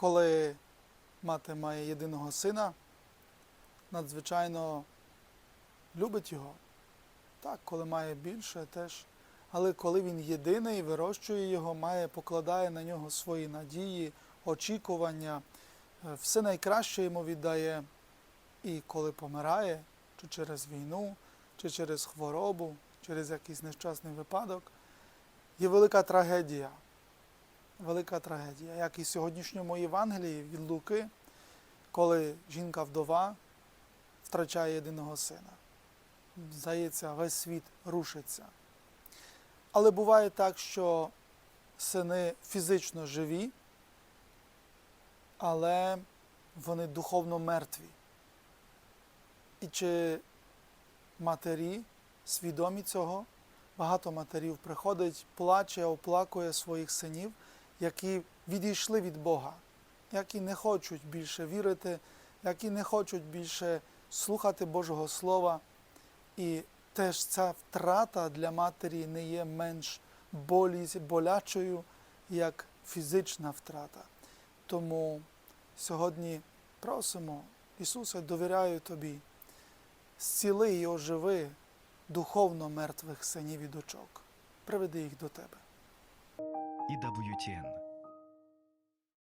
Коли мати має єдиного сина, надзвичайно любить його. Так, коли має більше, теж. Але коли він єдиний, вирощує його, має, покладає на нього свої надії, очікування, е, все найкраще йому віддає. І коли помирає, чи через війну, чи через хворобу, через якийсь нещасний випадок, є велика трагедія. Велика трагедія. Як і в сьогоднішньому Євангелії від Луки, коли жінка вдова втрачає єдиного сина. Здається, весь світ рушиться. Але буває так, що сини фізично живі, але вони духовно мертві. І чи матері свідомі цього? Багато матерів приходить, плаче, оплакує своїх синів, які відійшли від Бога, які не хочуть більше вірити, які не хочуть більше слухати Божого Слова. І теж ця втрата для матері не є менш болячою, як фізична втрата. Тому сьогодні просимо, Ісусе, довіряю Тобі, зціли і оживи духовно мертвих синів і дочок. Приведи їх до Тебе. EWTN